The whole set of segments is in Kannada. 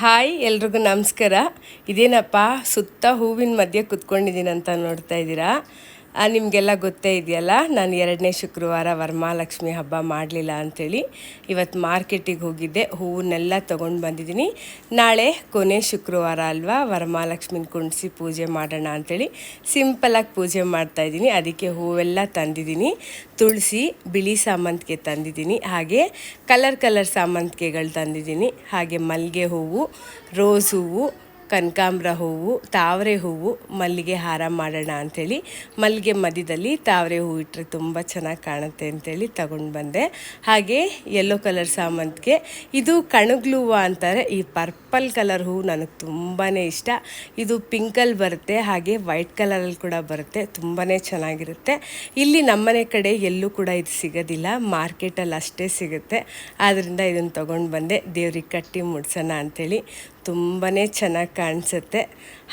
ಹಾಯ್ ಎಲ್ರಿಗೂ ನಮಸ್ಕಾರ. ಇದೇನಪ್ಪ ಸುತ್ತ ಹೂವಿನ ಮಧ್ಯೆ ಕುತ್ಕೊಂಡಿದ್ದೀನಂತ ನೋಡ್ತಾ ಇದ್ದೀರಾ? ನಿಮಗೆಲ್ಲ ಗೊತ್ತೇ ಇದೆಯಲ್ಲ, ನಾನು ಎರಡನೇ ಶುಕ್ರವಾರ ವರಮಹಾಲಕ್ಷ್ಮಿ ಹಬ್ಬ ಮಾಡಲಿಲ್ಲ ಅಂಥೇಳಿ ಇವತ್ತು ಮಾರ್ಕೆಟಿಗೆ ಹೋಗಿದ್ದೆ, ಹೂವನ್ನೆಲ್ಲ ತೊಗೊಂಡು ಬಂದಿದ್ದೀನಿ. ನಾಳೆ ಕೊನೆ ಶುಕ್ರವಾರ ಅಲ್ವಾ ವರಮಹಾಲಕ್ಷ್ಮಿನ ಕುಣಿಸಿ ಪೂಜೆ ಮಾಡೋಣ ಅಂಥೇಳಿ ಸಿಂಪಲಾಗಿ ಪೂಜೆ ಮಾಡ್ತಾಯಿದ್ದೀನಿ ಅದಕ್ಕೆ ಹೂವೆಲ್ಲ ತಂದಿದ್ದೀನಿ, ತುಳಸಿ, ಬಿಳಿ ಸಾಮಂತಿಗೆ ತಂದಿದ್ದೀನಿ, ಹಾಗೆ ಕಲರ್ ಕಲರ್ ಸಾಮಂತಿಗೆಗಳು ತಂದಿದ್ದೀನಿ, ಹಾಗೆ ಮಲ್ಲಿಗೆ ಹೂವು, ರೋಸ್ ಹೂವು ಕನಕಾಂಬ್ರ ಹೂವು, ತಾವರೆ ಹೂವು, ಮಲ್ಲಿಗೆ ಹಾರ ಮಾಡೋಣ ಅಂಥೇಳಿ. ಮಲ್ಲಿಗೆ ಮಧ್ಯದಲ್ಲಿ ತಾವರೆ ಹೂವು ಇಟ್ಟರೆ ತುಂಬ ಚೆನ್ನಾಗಿ ಕಾಣುತ್ತೆ ಅಂತೇಳಿ ತಗೊಂಡು ಬಂದೆ. ಹಾಗೆ ಯೆಲ್ಲೋ ಕಲರ್ ಸಾಮಂತಿಗೆ. ಇದು ಕಣಗ್ಲು ಹೂವು ಅಂತಾರೆ. ಈ ಪರ್ಪಲ್ ಕಲರ್ ಹೂವು ನನಗೆ ತುಂಬಾ ಇಷ್ಟ. ಇದು ಪಿಂಕಲ್ಲಿ ಬರುತ್ತೆ, ಹಾಗೆ ವೈಟ್ ಕಲರಲ್ಲಿ ಕೂಡ ಬರುತ್ತೆ. ತುಂಬಾ ಚೆನ್ನಾಗಿರುತ್ತೆ. ಇಲ್ಲಿ ನಮ್ಮನೆ ಕಡೆ ಎಲ್ಲೂ ಕೂಡ ಇದು ಸಿಗೋದಿಲ್ಲ. ಮಾರ್ಕೆಟಲ್ಲಿ ಅಷ್ಟೇ ಸಿಗುತ್ತೆ. ಆದ್ದರಿಂದ ಇದನ್ನು ತೊಗೊಂಡು ಬಂದೆ. ದೇವ್ರಿಗೆ ಕಟ್ಟಿ ಮುಡ್ಸೋಣ ಅಂಥೇಳಿ. ತುಂಬಾ ಚೆನ್ನಾಗಿ ಕಾಣಿಸುತ್ತೆ.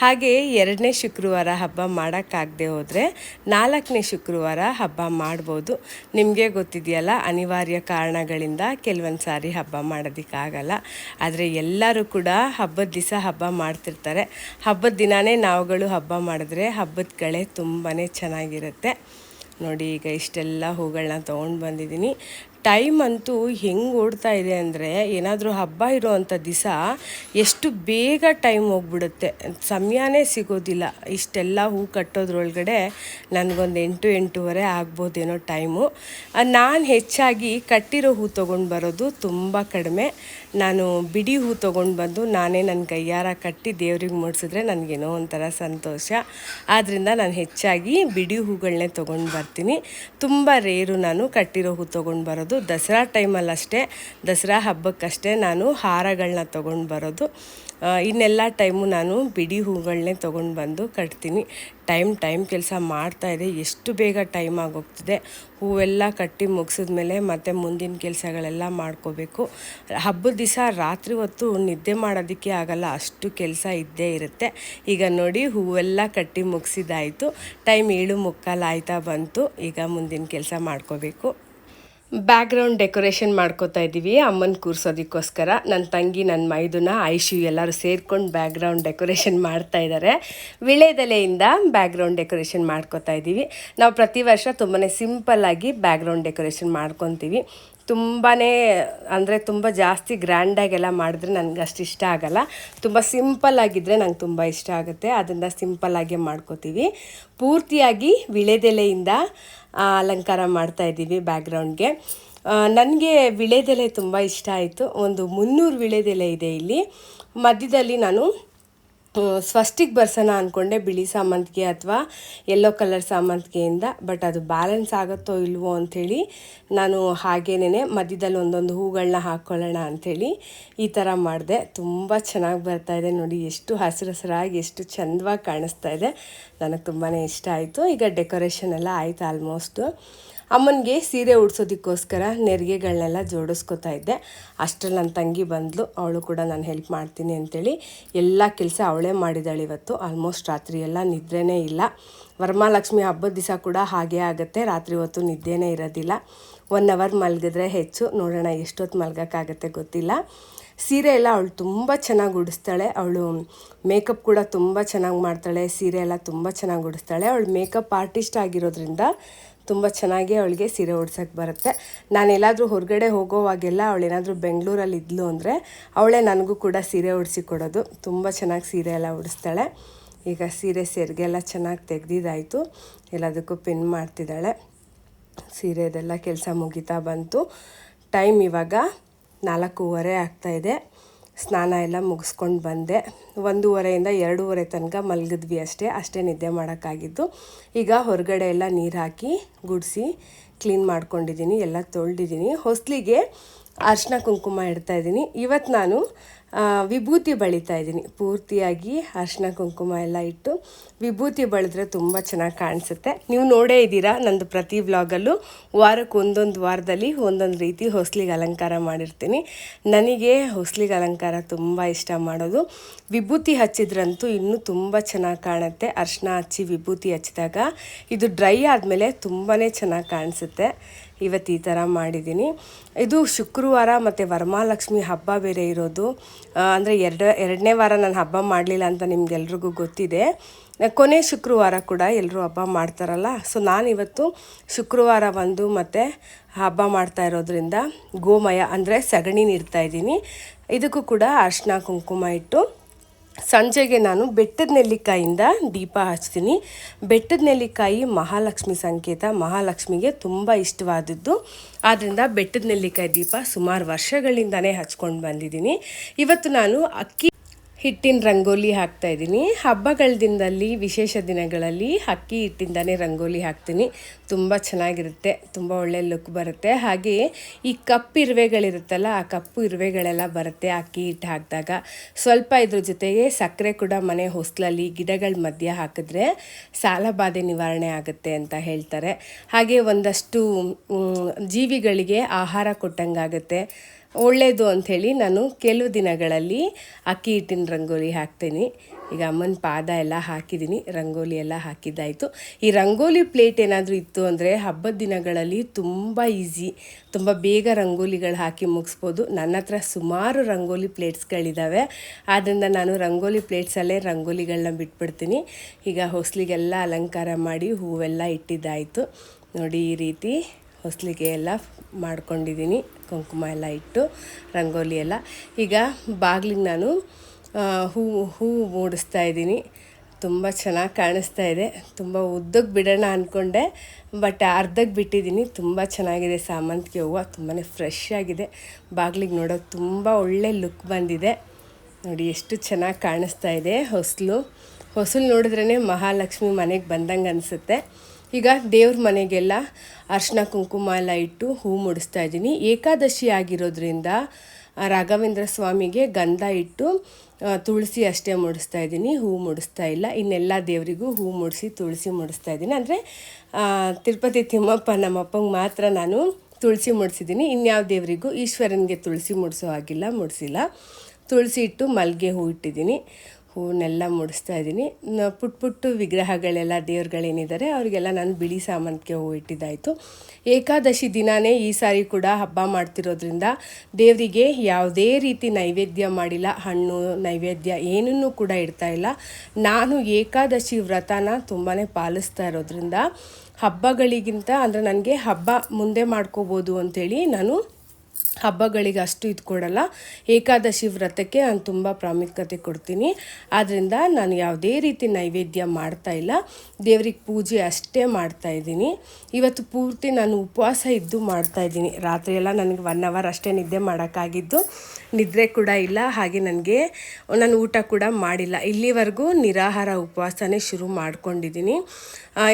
ಹಾಗೆ ಎರಡನೇ ಶುಕ್ರವಾರ ಹಬ್ಬ ಮಾಡೋಕ್ಕಾಗದೆ ಹೋದರೆ ನಾಲ್ಕನೇ ಶುಕ್ರವಾರ ಹಬ್ಬ ಮಾಡ್ಬೋದು. ನಿಮಗೆ ಗೊತ್ತಿದೆಯಲ್ಲ, ಅನಿವಾರ್ಯ ಕಾರಣಗಳಿಂದ ಕೆಲವೊಂದು ಸಾರಿ ಹಬ್ಬ ಮಾಡೋದಕ್ಕಾಗಲ್ಲ. ಆದರೆ ಎಲ್ಲರೂ ಕೂಡ ಹಬ್ಬದ ದಿವಸ ಹಬ್ಬ ಮಾಡ್ತಿರ್ತಾರೆ. ಹಬ್ಬದ ದಿನವೇ ನಾವುಗಳು ಹಬ್ಬ ಮಾಡಿದ್ರೆ ಹಬ್ಬದ ಕಳೆ ತುಂಬಾ ಚೆನ್ನಾಗಿರುತ್ತೆ. ನೋಡಿ, ಈಗ ಇಷ್ಟೆಲ್ಲ ಹೂಗಳನ್ನ ತೊಗೊಂಡು ಬಂದಿದ್ದೀನಿ. ಟೈಮ್ ಅಂತೂ ಹೆಂಗೆ ಓಡ್ತಾ ಇದೆ ಅಂದರೆ ಏನಾದರೂ ಹಬ್ಬ ಇರೋವಂಥ ದಿವಸ ಎಷ್ಟು ಬೇಗ ಟೈಮ್ ಹೋಗ್ಬಿಡುತ್ತೆ. ಸಮಯನೇ ಸಿಗೋದಿಲ್ಲ. ಇಷ್ಟೆಲ್ಲ ಹೂ ಕಟ್ಟೋದ್ರೊಳಗಡೆ ನನಗೊಂದು ಎಂಟು ಎಂಟೂವರೆ ಆಗ್ಬೋದೇನೋ ಟೈಮು. ನಾನು ಹೆಚ್ಚಾಗಿ ಕಟ್ಟಿರೋ ಹೂ ತೊಗೊಂಡು ಬರೋದು ತುಂಬ ಕಡಿಮೆ. ನಾನು ಬಿಡಿ ಹೂ ತೊಗೊಂಡು ಬಂದು ನಾನೇ ನನ್ನ ಕೈಯಾರ ಕಟ್ಟಿ ದೇವ್ರಿಗೆ ಮೂಡಿಸಿದ್ರೆ ನನಗೇನೋ ಒಂಥರ ಸಂತೋಷ. ಆದ್ದರಿಂದ ನಾನು ಹೆಚ್ಚಾಗಿ ಬಿಡಿ ಹೂಗಳನ್ನೇ ತೊಗೊಂಡು ಬರ್ತೀನಿ. ತುಂಬ ರೇರು ನಾನು ಕಟ್ಟಿರೋ ಹೂ ತೊಗೊಂಡು ಬರೋದು ದಸರಾ ಟೈಮಲ್ಲಷ್ಟೇ. ದಸರಾ ಹಬ್ಬಕ್ಕಷ್ಟೇ ನಾನು ಹಾರಗಳನ್ನ ತೊಗೊಂಡು ಬರೋದು. ಇನ್ನೆಲ್ಲ ಟೈಮು ನಾನು ಬಿಡಿ ಹೂಗಳನ್ನೇ ತೊಗೊಂಡು ಬಂದು ಕಟ್ತೀನಿ. ಟೈಮ್ ಟೈಮ್ ಕೆಲಸ ಮಾಡ್ತಾಯಿದೆ ಎಷ್ಟು ಬೇಗ ಟೈಮ್ ಆಗೋಗ್ತಿದೆ. ಹೂವೆಲ್ಲ ಕಟ್ಟಿ ಮುಗಿಸಿದ್ಮೇಲೆ ಮತ್ತೆ ಮುಂದಿನ ಕೆಲಸಗಳೆಲ್ಲ ಮಾಡ್ಕೋಬೇಕು. ಹಬ್ಬದ ದಿವಸ ರಾತ್ರಿ ಹೊತ್ತು ನಿದ್ದೆ ಮಾಡೋದಕ್ಕೆ ಆಗಲ್ಲ. ಅಷ್ಟು ಕೆಲಸ ಇದ್ದೇ ಇರುತ್ತೆ. ಈಗ ನೋಡಿ ಹೂವೆಲ್ಲ ಕಟ್ಟಿ ಮುಗಿಸಿದಾಯಿತು ಟೈಮ್ ಏಳು ಮುಕ್ಕಾಲು ಆಯ್ತಾ ಬಂತು. ಈಗ ಮುಂದಿನ ಕೆಲಸ ಮಾಡ್ಕೋಬೇಕು. ಬ್ಯಾಕ್ಗ್ರೌಂಡ್ ಡೆಕೋರೇಷನ್ ಮಾಡ್ಕೋತಾ ಇದ್ದೀವಿ ಅಮ್ಮನ ಕೂರಿಸೋದಕ್ಕೋಸ್ಕರ ನನ್ನ ತಂಗಿ ನನ್ನ ಮೈದುನ, ಐಶು ಎಲ್ಲರೂ ಸೇರ್ಕೊಂಡು ಬ್ಯಾಕ್ಗ್ರೌಂಡ್ ಡೆಕೋರೇಷನ್ ಮಾಡ್ತಾ ಇದ್ದಾರೆ ವಿಳೆದೆಲೆಯಿಂದ ಬ್ಯಾಕ್ಗ್ರೌಂಡ್ ಡೆಕೋರೇಷನ್ ಮಾಡ್ಕೋತಾ ಇದ್ದೀವಿ ನಾವು ಪ್ರತಿ ವರ್ಷ ತುಂಬಾ ಸಿಂಪಲ್ಲಾಗಿ ಬ್ಯಾಕ್ಗ್ರೌಂಡ್ ಡೆಕೋರೇಷನ್ ಮಾಡ್ಕೊತೀವಿ. ತುಂಬಾ ಅಂದರೆ ತುಂಬ ಜಾಸ್ತಿ ಗ್ರ್ಯಾಂಡಾಗೆಲ್ಲ ಮಾಡಿದ್ರೆ ನನಗೆ ಅಷ್ಟು ಇಷ್ಟ ಆಗಲ್ಲ. ತುಂಬ ಸಿಂಪಲ್ ಆಗಿದ್ದರೆ ನಂಗೆ ತುಂಬ ಇಷ್ಟ ಆಗುತ್ತೆ. ಅದನ್ನು ಸಿಂಪಲ್ಲಾಗೆ ಮಾಡ್ಕೋತೀವಿ. ಪೂರ್ತಿಯಾಗಿ ವಿಳೆದೆಲೆಯಿಂದ ಅಲಂಕಾರ ಮಾಡ್ತಾ ಇದ್ದೀವಿ ಬ್ಯಾಕ್ಗ್ರೌಂಡ್ಗೆ ನನಗೆ ವಿಳೆದೆಲೆ ತುಂಬ ಇಷ್ಟ ಆಯಿತು. ಒಂದು ಮುನ್ನೂರು ವಿಳೆದೆಲೆ ಇದೆ ಇಲ್ಲಿ. ಮಧ್ಯದಲ್ಲಿ ನಾನು ಸ್ವಸ್ಟಿಕ್ ಬರ್ಸೋಣ ಅಂದ್ಕೊಂಡೆ ಬಿಳಿ ಸಾಮಂತಿಗೆ ಅಥವಾ ಯೆಲ್ಲೋ ಕಲರ್ ಸಾಮಂತಿಗೆಯಿಂದ ಬಟ್ ಅದು ಬ್ಯಾಲೆನ್ಸ್ ಆಗುತ್ತೋ ಇಲ್ವೋ ಅಂಥೇಳಿ ನಾನು ಹಾಗೇನೇ ಮಧ್ಯದಲ್ಲಿ ಒಂದೊಂದು ಹೂಗಳನ್ನ ಹಾಕ್ಕೊಳ್ಳೋಣ ಅಂಥೇಳಿ ಈ ಥರ ಮಾಡಿದೆ. ತುಂಬ ಚೆನ್ನಾಗಿ ಬರ್ತಾ ಇದೆ ನೋಡಿ, ಎಷ್ಟು ಹಸಿರು ಹಸಿರಾಗಿ ಎಷ್ಟು ಚಂದವಾಗಿ ಕಾಣಿಸ್ತಾ ಇದೆ. ನನಗೆ ತುಂಬಾ ಇಷ್ಟ ಆಯಿತು. ಈಗ ಡೆಕೋರೇಷನ್ ಎಲ್ಲ ಆಯಿತು ಆಲ್ಮೋಸ್ಟು ಅಮ್ಮನಿಗೆ ಸೀರೆ ಉಡ್ಸೋದಕ್ಕೋಸ್ಕರ ನೆರಿಗೆಗಳನ್ನೆಲ್ಲ ಜೋಡಿಸ್ಕೊತಾ ಇದ್ದೆ. ಅಷ್ಟರಲ್ಲಿ ನನ್ನ ತಂಗಿ ಬಂದಳು ಅವಳು ಕೂಡ ನಾನು ಹೆಲ್ಪ್ ಮಾಡ್ತೀನಿ ಅಂತೇಳಿ ಎಲ್ಲ ಕೆಲಸ ಅವಳೇ ಮಾಡಿದಾಳೆ ಇವತ್ತು. ಆಲ್ಮೋಸ್ಟ್ ರಾತ್ರಿ ಎಲ್ಲ ನಿದ್ರೆನೇ ಇಲ್ಲ. ವರಮಹಾಲಕ್ಷ್ಮಿ ಹಬ್ಬದ ದಿವಸ ಕೂಡ ಹಾಗೇ ಆಗುತ್ತೆ. ರಾತ್ರಿ ಹೊತ್ತು ನಿದ್ದೆನೇ ಇರೋದಿಲ್ಲ. ಒನ್ ಅವರ್ ಮಲಗಿದ್ರೆ ಹೆಚ್ಚು. ನೋಡೋಣ ಎಷ್ಟೊತ್ತು ಮಲ್ಗೋಕ್ಕಾಗತ್ತೆ ಗೊತ್ತಿಲ್ಲ. ಸೀರೆ ಎಲ್ಲ ಅವಳು ತುಂಬ ಚೆನ್ನಾಗಿ ಉಡಿಸ್ತಾಳೆ. ಅವಳು ಮೇಕಪ್ ಕೂಡ ತುಂಬ ಚೆನ್ನಾಗಿ ಮಾಡ್ತಾಳೆ. ಸೀರೆ ಎಲ್ಲ ತುಂಬ ಚೆನ್ನಾಗಿ ಉಡಿಸ್ತಾಳೆ. ಅವಳು ಮೇಕಪ್ ಆರ್ಟಿಸ್ಟ್ ಆಗಿರೋದ್ರಿಂದ ತುಂಬ ಚೆನ್ನಾಗಿ ಅವಳಿಗೆ ಸೀರೆ ಉಡ್ಸೋಕ್ಕೆ ಬರುತ್ತೆ. ನಾನೆಲ್ಲಾದರೂ ಹೊರಗಡೆ ಹೋಗೋವಾಗೆಲ್ಲ ಅವಳೇನಾದರೂ ಬೆಂಗಳೂರಲ್ಲಿ ಇದ್ಲು ಅಂದರೆ ಅವಳೇ ನನಗೂ ಕೂಡ ಸೀರೆ ಉಡಿಸಿ ಕೊಡೋದು. ತುಂಬ ಚೆನ್ನಾಗಿ ಸೀರೆ ಎಲ್ಲ ಉಡಿಸ್ತಾಳೆ. ಈಗ ಸೀರೆ ಸೆರ್ಗೆಲ್ಲ ಚೆನ್ನಾಗಿ ತೆಗ್ದಿದ್ದಾಯಿತು. ಎಲ್ಲದಕ್ಕೂ ಪಿನ್ ಮಾಡ್ತಿದ್ದಾಳೆ. ಸೀರೆದೆಲ್ಲ ಕೆಲಸ ಮುಗಿತಾ ಬಂತು. ಟೈಮ್ ಇವಾಗ ನಾಲ್ಕೂವರೆ ಆಗ್ತಾಯಿದೆ ಸ್ನಾನ ಎಲ್ಲ ಮುಗಿಸ್ಕೊಂಡು ಬಂದೆ. ಒಂದೂವರೆಯಿಂದ ಎರಡೂವರೆ ತನಕ ಮಲಗಿದ್ವಿ ಅಷ್ಟೇ. ಅಷ್ಟೇ ನಿದ್ದೆ ಮಾಡೋಕ್ಕಾಗಿದ್ದು ಈಗ ಹೊರಗಡೆ ಎಲ್ಲ ನೀರು ಹಾಕಿ, ಗುಡಿಸಿ ಕ್ಲೀನ್ ಮಾಡ್ಕೊಂಡಿದ್ದೀನಿ. ಎಲ್ಲ ತೊಳೆದಿದ್ದೀನಿ. ಹೊಸಲಿಗೆ ಅರ್ಶಿನ ಕುಂಕುಮ ಇಡ್ತಾ ಇದ್ದೀನಿ. ಇವತ್ತು ನಾನು ವಿಭೂತಿ ಬಳಿತಾ ಇದ್ದೀನಿ. ಪೂರ್ತಿಯಾಗಿ ಅರ್ಶಿನ, ಕುಂಕುಮ ಎಲ್ಲ ಇಟ್ಟು ವಿಭೂತಿ ಬಳಿದ್ರೆ ತುಂಬ ಚೆನ್ನಾಗಿ ಕಾಣಿಸುತ್ತೆ. ನೀವು ನೋಡೇ ಇದ್ದೀರಾ ನಂದು ಪ್ರತಿ ವ್ಲಾಗಲ್ಲೂ ವಾರಕ್ಕೆ ಒಂದೊಂದು ವಾರದಲ್ಲಿ ಒಂದೊಂದು ರೀತಿ ಹೊಸ್ಲಿಗೆ ಅಲಂಕಾರ ಮಾಡಿರ್ತೀನಿ. ನನಗೆ ಹೊಸ್ಲಿಗೆ ಅಲಂಕಾರ ತುಂಬ ಇಷ್ಟ ಮಾಡೋದು. ವಿಭೂತಿ ಹಚ್ಚಿದ್ರಂತೂ ಇನ್ನೂ ತುಂಬ ಚೆನ್ನಾಗಿ ಕಾಣುತ್ತೆ. ಅರ್ಶಿನ ಹಚ್ಚಿ ವಿಭೂತಿ ಹಚ್ಚಿದಾಗ ಇದು ಡ್ರೈ ಆದಮೇಲೆ ತುಂಬಾ ಚೆನ್ನಾಗಿ ಕಾಣಿಸುತ್ತೆ. ಇವತ್ತು ಈ ಥರ ಮಾಡಿದ್ದೀನಿ. ಇದು ಶುಕ್ರವಾರ ಮತ್ತು ವರಮಹಾಲಕ್ಷ್ಮಿ ಹಬ್ಬ ಬೇರೆ ಇರೋದು. ಅಂದರೆ ಎರಡು, ಎರಡನೇ ವಾರ ನಾನು ಹಬ್ಬ ಮಾಡಲಿಲ್ಲ ಅಂತ ನಿಮ್ಗೆಲ್ರಿಗೂ ಗೊತ್ತಿದೆ. ಕೊನೆ ಶುಕ್ರವಾರ ಕೂಡ ಎಲ್ಲರೂ ಹಬ್ಬ ಮಾಡ್ತಾರಲ್ಲ. ಸೊ ನಾನಿವತ್ತು ಶುಕ್ರವಾರ ಒಂದು ಮತ್ತು ಹಬ್ಬ ಮಾಡ್ತಾ ಇರೋದ್ರಿಂದ ಗೋಮಯ ಅಂದರೆ ಸಗಣಿ ನೀಡ್ತಾ ಇದ್ದೀನಿ. ಇದಕ್ಕೂ ಕೂಡ ಅರ್ಶಿನ ಕುಂಕುಮ ಇಟ್ಟು ಸಂಜೆಗೆ ನಾನು ಬೆಟ್ಟದ ನೆಲ್ಲಿಕಾಯಿಂದ ದೀಪ ಹಚ್ತೀನಿ. ಬೆಟ್ಟದ ನೆಲ್ಲಿಕಾಯಿ ಮಹಾಲಕ್ಷ್ಮಿ ಸಂಕೇತ. ಮಹಾಲಕ್ಷ್ಮಿಗೆ ತುಂಬ ಇಷ್ಟವಾದದ್ದು. ಆದ್ದರಿಂದ ಬೆಟ್ಟದ ನೆಲ್ಲಿಕಾಯಿ ದೀಪ ಸುಮಾರು ವರ್ಷಗಳಿಂದನೇ ಹಚ್ಕೊಂಡು ಬಂದಿದ್ದೀನಿ. ಇವತ್ತು ನಾನು ಅಕ್ಕಿ ಹಿಟ್ಟಿನ ರಂಗೋಲಿ ಹಾಕ್ತಾ ಇದ್ದೀನಿ. ಹಬ್ಬಗಳ ದಿನದಲ್ಲಿ ವಿಶೇಷ ದಿನಗಳಲ್ಲಿ ಅಕ್ಕಿ ಹಿಟ್ಟಿಂದನೇ ರಂಗೋಲಿ ಹಾಕ್ತೀನಿ. ತುಂಬ ಚೆನ್ನಾಗಿರುತ್ತೆ, ತುಂಬ ಒಳ್ಳೆ ಲುಕ್ ಬರುತ್ತೆ. ಹಾಗೆ ಈ ಕಪ್ಪು ಇರುವೆಗಳಿರುತ್ತಲ್ಲ, ಆ ಕಪ್ಪು ಇರುವೆಗಳೆಲ್ಲ ಬರುತ್ತೆ ಅಕ್ಕಿ ಹಿಟ್ಟು ಹಾಕಿದಾಗ. ಸ್ವಲ್ಪ ಇದ್ರ ಜೊತೆಗೆ ಸಕ್ಕರೆ ಕೂಡ ಮನೆ ಹೊಸ್ಲಲ್ಲಿ ಗಿಡಗಳ ಮಧ್ಯೆ ಹಾಕಿದ್ರೆ ಸಾಲಬಾಧೆ ನಿವಾರಣೆ ಆಗುತ್ತೆ ಅಂತ ಹೇಳ್ತಾರೆ. ಹಾಗೆ ಒಂದಷ್ಟು ಜೀವಿಗಳಿಗೆ ಆಹಾರ ಕೊಟ್ಟಂಗಾಗುತ್ತೆ. ಒಳ್ಳೆಯದು ಅಂಥೇಳಿ ನಾನು ಕೆಲವು ದಿನಗಳಲ್ಲಿ ಅಕ್ಕಿ ಹಿಟ್ಟಿನ ರಂಗೋಲಿ ಹಾಕ್ತೀನಿ. ಈಗ ಅಮ್ಮನ ಪಾದ ಎಲ್ಲ ಹಾಕಿದ್ದೀನಿ, ರಂಗೋಲಿ ಎಲ್ಲ ಹಾಕಿದ್ದಾಯಿತು. ಈ ರಂಗೋಲಿ ಪ್ಲೇಟ್ ಏನಾದರೂ ಇತ್ತು ಅಂದರೆ ಹಬ್ಬದ ದಿನಗಳಲ್ಲಿ ತುಂಬ ಈಸಿ, ತುಂಬ ಬೇಗ ರಂಗೋಲಿಗಳು ಹಾಕಿ ಮುಗಿಸ್ಬೋದು. ನನ್ನ ಹತ್ರ ಸುಮಾರು ರಂಗೋಲಿ ಪ್ಲೇಟ್ಸ್ಗಳಿದ್ದಾವೆ ಆದ್ದರಿಂದ ನಾನು ರಂಗೋಲಿ ಪ್ಲೇಟ್ಸಲ್ಲೇ ರಂಗೋಲಿಗಳನ್ನ ಬಿಟ್ಬಿಡ್ತೀನಿ. ಈಗ ಹೊಸ್ಲಿಗೆಲ್ಲ ಅಲಂಕಾರ ಮಾಡಿ ಹೂವೆಲ್ಲ ಇಟ್ಟಿದ್ದಾಯಿತು. ನೋಡಿ ಈ ರೀತಿ. ಹೊಸ್ಲಿಗೆ ಎಲ್ಲ ಮಾಡ್ಕೊಂಡಿದ್ದೀನಿ. ಕುಂಕುಮ ಎಲ್ಲ ಇಟ್ಟು, ರಂಗೋಲಿ ಎಲ್ಲ. ಈಗ ಬಾಗಿಲಿಗೆ ನಾನು ಹೂ ಹೂ ಮೂಡಿಸ್ತಾ ಇದ್ದೀನಿ. ತುಂಬ ಚೆನ್ನಾಗಿ ಕಾಣಿಸ್ತಾ ಇದೆ. ತುಂಬ ಉದ್ದಕ್ಕೆ ಬಿಡೋಣ ಅಂದ್ಕೊಂಡೆ ಬಟ್ ಅರ್ಧಕ್ಕೆ ಬಿಟ್ಟಿದ್ದೀನಿ. ತುಂಬ ಚೆನ್ನಾಗಿದೆ ಸಾಮಂತಿಗೆ ಹೂವು. ತುಂಬಾ ಫ್ರೆಶ್ ಆಗಿದೆ. ಬಾಗಿಲಿಗೆ ನೋಡೋಕೆ ತುಂಬ ಒಳ್ಳೆ ಲುಕ್ ಬಂದಿದೆ. ನೋಡಿ ಎಷ್ಟು ಚೆನ್ನಾಗಿ ಕಾಣಿಸ್ತಾ ಇದೆ ಹೊಸಲು. ಹೊಸಲು ನೋಡಿದ್ರೇ ಮಹಾಲಕ್ಷ್ಮಿ ಮನೆಗೆ ಬಂದಂಗೆ ಅನಿಸುತ್ತೆ. ಈಗ ದೇವ್ರ ಮನೆಗೆಲ್ಲ ಅರ್ಶಿನ ಕುಂಕುಮ ಎಲ್ಲ ಇಟ್ಟು ಹೂ ಮುಡಿಸ್ತಾ ಇದ್ದೀನಿ. ಏಕಾದಶಿ ಆಗಿರೋದ್ರಿಂದ ರಾಘವೇಂದ್ರ ಸ್ವಾಮಿಗೆ ಗಂಧ ಇಟ್ಟು ತುಳಸಿ ಅಷ್ಟೇ ಮುಡಿಸ್ತಾ ಇದ್ದೀನಿ. ಹೂ ಮುಡಿಸ್ತಾ ಇಲ್ಲ. ಇನ್ನೆಲ್ಲ ದೇವರಿಗೂ ಹೂ ಮುಡಿಸಿ, ತುಳಸಿ ಮುಡಿಸ್ತಾ ಇದ್ದೀನಿ. ಅಂದರೆ ತಿರುಪತಿ ತಿಮ್ಮಪ್ಪ ನಮ್ಮಪ್ಪಂಗೆ ಮಾತ್ರ ನಾನು ತುಳಸಿ ಮುಡಿಸಿದ್ದೀನಿ. ಇನ್ಯಾವ ದೇವರಿಗೂ ಈಶ್ವರನಿಗೆ ತುಳಸಿ ಮುಡಿಸೋ ಹಾಗಿಲ್ಲ, ಮುಡಿಸಿಲ್ಲ. ತುಳಸಿ ಇಟ್ಟು ಮಲ್ಲಿಗೆ ಹೂ ಇಟ್ಟಿದ್ದೀನಿ. ಹೂವನ್ನೆಲ್ಲ ಮುಡಿಸ್ತಾ ಇದ್ದೀನಿ. ಪುಟ್ ಪುಟ್ಟು ವಿಗ್ರಹಗಳೆಲ್ಲ ದೇವ್ರುಗಳೇನಿದ್ದಾರೆ, ಅವರಿಗೆಲ್ಲ ನಾನು ಬಿಳಿ ಸಾಮಂತಿಗೆ ಹೂವು ಇಟ್ಟಿದ್ದಾಯಿತು. ಏಕಾದಶಿ ದಿನವೇ ಈ ಸಾರಿ ಕೂಡ ಹಬ್ಬ ಮಾಡ್ತಿರೋದ್ರಿಂದ ದೇವರಿಗೆ ಯಾವುದೇ ರೀತಿ ನೈವೇದ್ಯ ಮಾಡಿಲ್ಲ, ಹಣ್ಣು, ನೈವೇದ್ಯ ಏನನ್ನೂ ಕೂಡ ಇಡ್ತಾ ಇಲ್ಲ. ನಾನು ಏಕಾದಶಿ ವ್ರತನ ತುಂಬಾ ಪಾಲಿಸ್ತಾ ಇರೋದ್ರಿಂದ ಹಬ್ಬಗಳಿಗಿಂತ ಅಂದರೆ ನನಗೆ ಹಬ್ಬ ಮುಂದೆ ಮಾಡ್ಕೋಬೋದು ಅಂಥೇಳಿ ನಾನು ಹಬ್ಬಗಳಿಗೆ ಅಷ್ಟು ಇದು ಕೊಡಲ್ಲ. ಏಕಾದಶಿ ವ್ರತಕ್ಕೆ ನಾನು ತುಂಬ ಪ್ರಾಮುಖ್ಯತೆ ಕೊಡ್ತೀನಿ. ಆದ್ದರಿಂದ ನಾನು ಯಾವುದೇ ರೀತಿ ನೈವೇದ್ಯ ಮಾಡ್ತಾ ಇಲ್ಲ. ದೇವ್ರಿಗೆ ಪೂಜೆ ಅಷ್ಟೇ ಮಾಡ್ತಾ ಇದ್ದೀನಿ. ಇವತ್ತು ಪೂರ್ತಿ ನಾನು ಉಪವಾಸ ಇದ್ದು ಮಾಡ್ತಾ ಇದ್ದೀನಿ. ರಾತ್ರಿ ಎಲ್ಲ ನನಗೆ ಒನ್ ಅವರ್ ಅಷ್ಟೇ ನಿದ್ದೆ ಮಾಡೋಕ್ಕಾಗಿದ್ದು. ನಿದ್ರೆ ಕೂಡ ಇಲ್ಲ. ಹಾಗೆ ನನಗೆ ನಾನು ಊಟ ಕೂಡ ಮಾಡಿಲ್ಲ. ಇಲ್ಲಿವರೆಗೂ ನಿರಾಹಾರ ಉಪವಾಸನೇ ಶುರು ಮಾಡ್ಕೊಂಡಿದ್ದೀನಿ.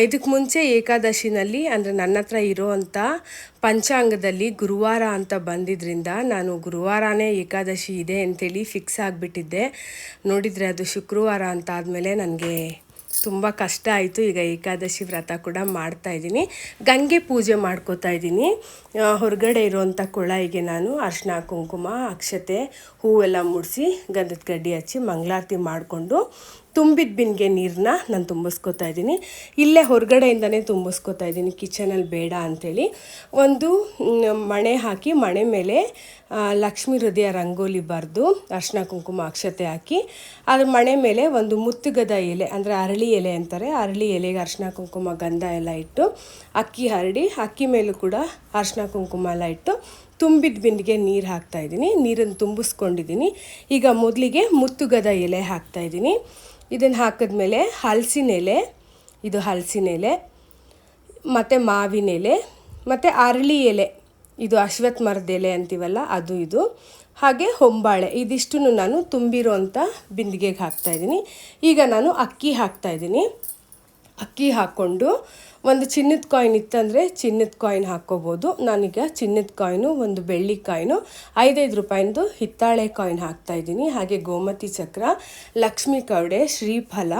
ಇದಕ್ಕೆ ಮುಂಚೆ ಏಕಾದಶಿನಲ್ಲಿ ಅಂದರೆ ನನ್ನ ಹತ್ರ ಇರೋವಂಥ ಪಂಚಾಂಗದಲ್ಲಿ ಗುರುವಾರ ಅಂತ ಬಂದಿದ್ದರಿಂದ ನಾನು ಗುರುವಾರನೇ ಏಕಾದಶಿ ಇದೆ ಅಂತೇಳಿ ಫಿಕ್ಸ್ ಆಗಿಬಿಟ್ಟಿದ್ದೆ. ನೋಡಿದರೆ ಅದು ಶುಕ್ರವಾರ ಅಂತ ಆದಮೇಲೆ ನನಗೆ ತುಂಬ ಕಷ್ಟ ಆಯಿತು. ಈಗ ಏಕಾದಶಿ ವ್ರತ ಕೂಡ ಮಾಡ್ತಾ ಇದ್ದೀನಿ. ಗಂಗೆ ಪೂಜೆ ಮಾಡ್ಕೋತಾ ಇದ್ದೀನಿ. ಹೊರಗಡೆ ಇರುವಂಥ ಕೊಳಾಯಿಗೆ ನಾನು ಅರ್ಶಿನ ಕುಂಕುಮ, ಅಕ್ಷತೆ, ಹೂವೆಲ್ಲ ಮುಡಿಸಿ ಗಂಧದ ಕಡ್ಡಿ ಹಚ್ಚಿ ಮಂಗಳಾರತಿ ಮಾಡಿಕೊಂಡು ತುಂಬಿದ ಬಿನ್ಗೆ ನೀರನ್ನ ನಾನು ತುಂಬಿಸ್ಕೊತಾ ಇದ್ದೀನಿ. ಇಲ್ಲೇ ಹೊರಗಡೆಯಿಂದನೇ ತುಂಬಿಸ್ಕೊತಾ ಇದ್ದೀನಿ. ಕಿಚನಲ್ಲಿ ಬೇಡ ಅಂಥೇಳಿ. ಒಂದು ಮಣೆ ಹಾಕಿ, ಮಣೆ ಮೇಲೆ ಲಕ್ಷ್ಮಿ ಹೃದಯ ರಂಗೋಲಿ ಬರೆದು ಅರ್ಶಿನ ಕುಂಕುಮ, ಅಕ್ಷತೆ ಹಾಕಿ, ಅದ್ರ ಮಣೆ ಮೇಲೆ ಒಂದು ಮುತ್ತುಗದ ಎಲೆ, ಅಂದರೆ ಅರಳಿ ಎಲೆ ಅಂತಾರೆ. ಅರಳಿ ಎಲೆಗೆ ಅರ್ಶಿನ ಕುಂಕುಮ ಗಂಧ ಎಲ್ಲ ಇಟ್ಟು, ಅಕ್ಕಿ ಹರಡಿ, ಅಕ್ಕಿ ಮೇಲೂ ಕೂಡ ಅರ್ಶಿನ ಕುಂಕುಮ ಎಲ್ಲ ಇಟ್ಟು ತುಂಬಿದ ಬಿಂದಿಗೆ ನೀರು ಹಾಕ್ತಾಯಿದ್ದೀನಿ ನೀರನ್ನು ತುಂಬಿಸ್ಕೊಂಡಿದ್ದೀನಿ. ಈಗ ಮೊದಲಿಗೆ ಮುತ್ತುಗದ ಎಲೆ ಹಾಕ್ತಾಯಿದ್ದೀನಿ ಇದನ್ನು ಹಾಕಿದ್ಮೇಲೆ ಹಲಸಿನ ಎಲೆ, ಇದು ಹಲಸಿನ ಎಲೆ, ಮತ್ತು ಮಾವಿನ ಎಲೆ, ಮತ್ತು ಅರಳಿ ಎಲೆ, ಇದು ಅಶ್ವತ್ಥ ಮರದ ಎಲೆ ಅಂತೀವಲ್ಲ, ಅದು ಇದು. ಹಾಗೆ ಹೊಂಬಾಳೆ ಇದಿಷ್ಟು ನಾನು ತುಂಬಿರೋ ಅಂಥ ಬಿಂದಿಗೆಗೆ ಹಾಕ್ತಾಯಿದ್ದೀನಿ ಈಗ ನಾನು ಅಕ್ಕಿ ಹಾಕ್ತಾಯಿದ್ದೀನಿ ಅಕ್ಕಿ ಹಾಕ್ಕೊಂಡು ಒಂದು ಚಿನ್ನದ ಕಾಯಿನ್ ಇತ್ತಂದರೆ ಚಿನ್ನದ ಕಾಯಿನ್ ಹಾಕ್ಕೋಬೋದು. ನಾನೀಗ ಚಿನ್ನದ ಕಾಯಿನು ಒಂದು ಬೆಳ್ಳಿ ಕಾಯಿನು ಐದೈದು ರೂಪಾಯಿಂದು ಹಿತ್ತಾಳೆ ಕಾಯಿನ್ ಹಾಕ್ತಾಯಿದ್ದೀನಿ ಹಾಗೆ ಗೋಮತಿ ಚಕ್ರ, ಲಕ್ಷ್ಮೀ ಕವಡೆ, ಶ್ರೀಫಲ